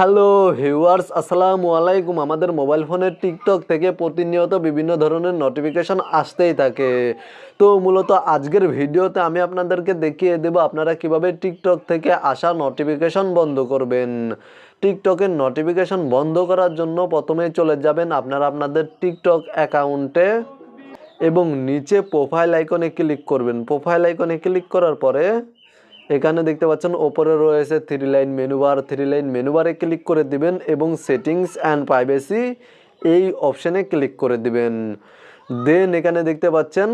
Hello viewers, আসসালামু আলাইকুম। আমাদের মোবাইল ফোনের টিকটক থেকে প্রতিনিয়ত বিভিন্ন ধরনের নোটিফিকেশন আসতেই থাকে। তো মূলত আজকের ভিডিওতে আমি আপনাদেরকে দেখিয়ে দেব আপনারা কীভাবে টিকটক থেকে আসা নোটিফিকেশন বন্ধ করবেন। টিকটকের নোটিফিকেশন বন্ধ করার জন্য প্রথমে চলে যাবেন আপনারা আপনাদের টিকটক অ্যাকাউন্টে এবং নিচে প্রোফাইল আইকনে ক্লিক করবেন। প্রোফাইল আইকনে ক্লিক করার পরে এখানে দেখতে পাচ্ছেন, ওপরে রয়েছে three line menu bar three line মেনুবারে click করে দিবেন এবং সেটিংস অ্যান্ড প্রাইভেসি এই অপশানে ক্লিক করে দিবেন। দেন এখানে দেখতে পাচ্ছেন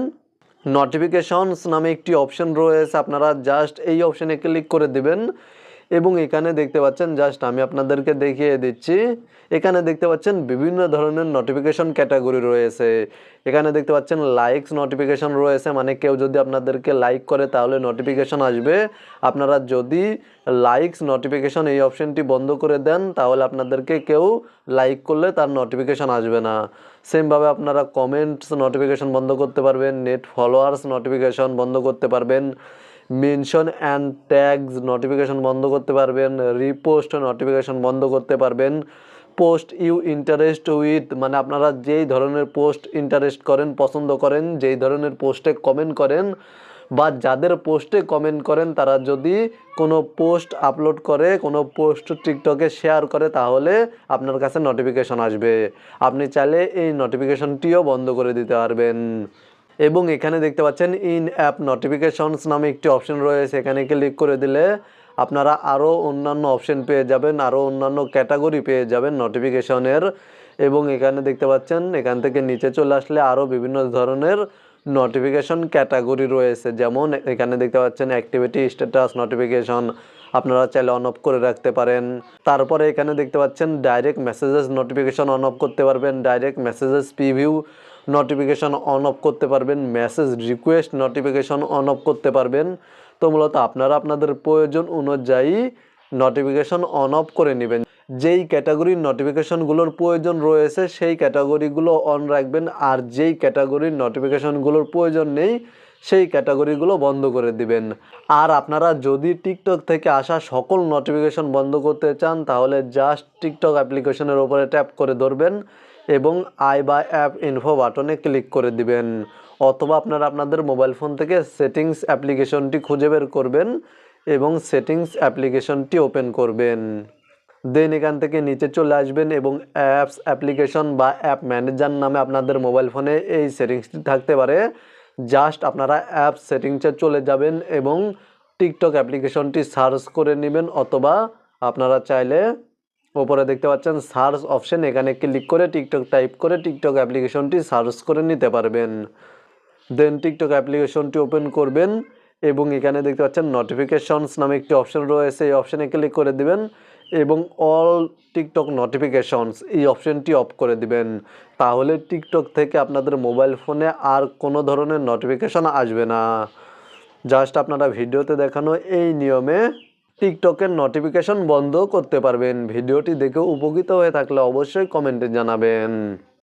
নোটিফিকেশনস নামে একটি অপশন রয়েছে। আপনারা জাস্ট এই অপশানে ক্লিক করে দিবেন। এবং এখানে দেখতে পাচ্ছেন জাস্ট আমি আপনাদেরকে দেখিয়ে দিচ্ছি, এখানে দেখতে পাচ্ছেন বিভিন্ন ধরনের নোটিফিকেশন ক্যাটাগরি রয়েছে। এখানে দেখতে পাচ্ছেন লাইকস নোটিফিকেশন রয়েছে মানে কেউ যদি আপনাদেরকে লাইক করে তাহলে নোটিফিকেশন আসবে। আপনারা যদি লাইকস নোটিফিকেশন এই অপশনটি বন্ধ করে দেন, তাহলে আপনাদেরকে কেউ লাইক করলে তার নোটিফিকেশন আসবে না। সেমভাবে আপনারা কমেন্টস নোটিফিকেশন বন্ধ করতে পারবেন নেট ফলোয়ার্স নোটিফিকেশন বন্ধ করতে পারবেন। মেনশন অ্যান্ড ট্যাগস নোটিফিকেশন বন্ধ করতে পারবেন রিপোস্ট নোটিফিকেশন বন্ধ করতে পারবেন। পোস্ট ইউ ইন্টারেস্ট উইথ মানে আপনারা যেই ধরনের পোস্ট ইন্টারেস্ট করেন, পছন্দ করেন, যেই ধরনের পোস্টে কমেন্ট করেন, বা যাদের পোস্টে কমেন্ট করেন, তারা যদি কোনো পোস্ট আপলোড করে, কোনো পোস্ট টিকটকে শেয়ার করে, তাহলে আপনার কাছে নোটিফিকেশন আসবে। আপনি চাইলে এই নোটিফিকেশনটিও বন্ধ করে দিতে পারবেন। এবং এখানে দেখতে পাচ্ছেন ইন অ্যাপ নোটিফিকেশনস নামে একটি অপশন রয়েছে। এখানে ক্লিক করে দিলে আপনারা আরও অন্যান্য অপশন পেয়ে যাবেন আরও অন্যান্য ক্যাটাগরি পেয়ে যাবেন নোটিফিকেশনের এবং এখানে দেখতে পাচ্ছেন, এখান থেকে নিচে চলে আসলে আরও বিভিন্ন ধরনের নোটিফিকেশন ক্যাটাগরি রয়েছে। যেমন এখানে দেখতে পাচ্ছেন অ্যাক্টিভিটি স্ট্যাটাস নোটিফিকেশন আপনারা চাইলে অন অফ করে রাখতে পারেন। তারপরে এখানে দেখতে পাচ্ছেন direct messages notification on off করতে পারবেন। Direct messages preview notification on off করতে পারবেন message request notification on off করতে পারবেন। তো মূলত আপনারা আপনাদের প্রয়োজন অনুযায়ী নোটিফিকেশন অন অফ করে নেবেন। যেই ক্যাটাগরির নোটিফিকেশনগুলোর প্রয়োজন রয়েছে, সেই ক্যাটাগরিগুলো অন রাখবেন। আর যেই ক্যাটাগরির নোটিফিকেশনগুলোর প্রয়োজন নেই, সেই ক্যাটাগরিগুলো বন্ধ করে দিবেন। আর আপনারা যদি টিকটক থেকে আসা সকল নোটিফিকেশন বন্ধ করতে চান, তাহলে জাস্ট টিকটক অ্যাপ্লিকেশনের ওপরে ট্যাপ করে ধরবেন। এবং আই বা অ্যাপ ইনফো বাটনে ক্লিক করে দিবেন। অথবা আপনারা আপনাদের মোবাইল ফোন থেকে সেটিংস অ্যাপ্লিকেশনটি খুঁজে বের করবেন এবং সেটিংস অ্যাপ্লিকেশনটি ওপেন করবেন। দেন এখান থেকে নিচে চলে আসবেন এবং অ্যাপস অ্যাপ্লিকেশন বা অ্যাপ ম্যানেজার নামে আপনাদের মোবাইল ফোনে এই সেটিংসটি থাকতে পারে। জাস্ট আপনারা অ্যাপ সেটিংসে চলে যাবেন এবং টিকটক অ্যাপ্লিকেশনটি সার্চ করে নেবেন অথবা আপনারা চাইলে ওপরে দেখতে পাচ্ছেন সার্চ অপশন, এখানে ক্লিক করে টিকটক টাইপ করে টিকটক অ্যাপ্লিকেশনটি সার্চ করে নিতে পারবেন। দেন টিকটক অ্যাপ্লিকেশনটি ওপেন করবেন এবং এখানে দেখতে পাচ্ছেন নোটিফিকেশনস নামে একটি অপশন রয়েছে, এই অপশানে ক্লিক করে দিবেন এবং অল টিকটক নোটিফিকেশনস এই অপশানটি অফ করে দিবেন। তাহলে টিকটক থেকে আপনাদের মোবাইল ফোনে আর কোনো ধরনের নোটিফিকেশন আসবে না। জাস্ট আপনারা ভিডিওতে দেখানো এই নিয়মে টিকটকের নোটিফিকেশন বন্ধ করতে পারবেন। ভিডিওটি দেখে উপকৃত হয়ে থাকলে অবশ্যই কমেন্টে জানাবেন।